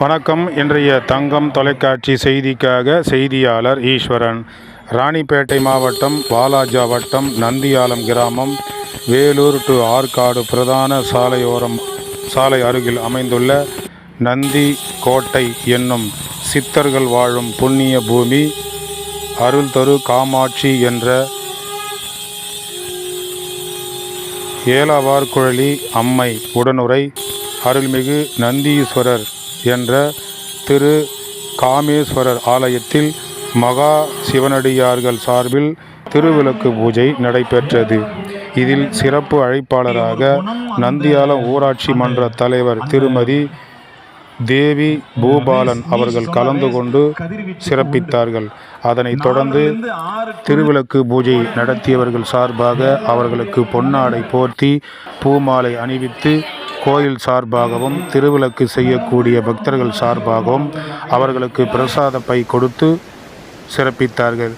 வணக்கம். இன்றைய தங்கம் தொலைக்காட்சி செய்திக்காக செய்தியாளர் ஈஸ்வரன். ராணிப்பேட்டை மாவட்டம் வாலாஜா வட்டம் நந்தியாலம் கிராமம் வேலூர் டு ஆற்காடு பிரதான சாலையோரம் சாலை அருகில் அமைந்துள்ள நந்தி கோட்டை என்னும் சித்தர்கள் வாழும் புண்ணிய பூமி அருள் தரு காமாட்சி என்ற ஏலாவார் குழலி அம்மை உடனுரை அருள்மிகு நந்தீஸ்வரர் என்ற திரு காமேஸ்வரர் ஆலயத்தில் மகா சிவனடியார்கள் சார்பில் திருவிளக்கு பூஜை நடைபெற்றது. இதில் சிறப்பு அழைப்பாளராக நந்தியாலம் ஊராட்சி மன்ற தலைவர் திருமதி தேவி பூபாலன் அவர்கள் கலந்து கொண்டு சிறப்பித்தார்கள். அதனைத் தொடர்ந்து திருவிளக்கு பூஜை நடத்தியவர்கள் சார்பாக அவர்களுக்கு பொன்னாடை போர்த்தி பூமாலை அணிவித்து கோயில் சார்பாகவும் திருவிளக்கு செய்யக்கூடிய பக்தர்கள் சார்பாகவும் அவர்களுக்கு பிரசாத பை கொடுத்து சிறப்பித்தார்கள்.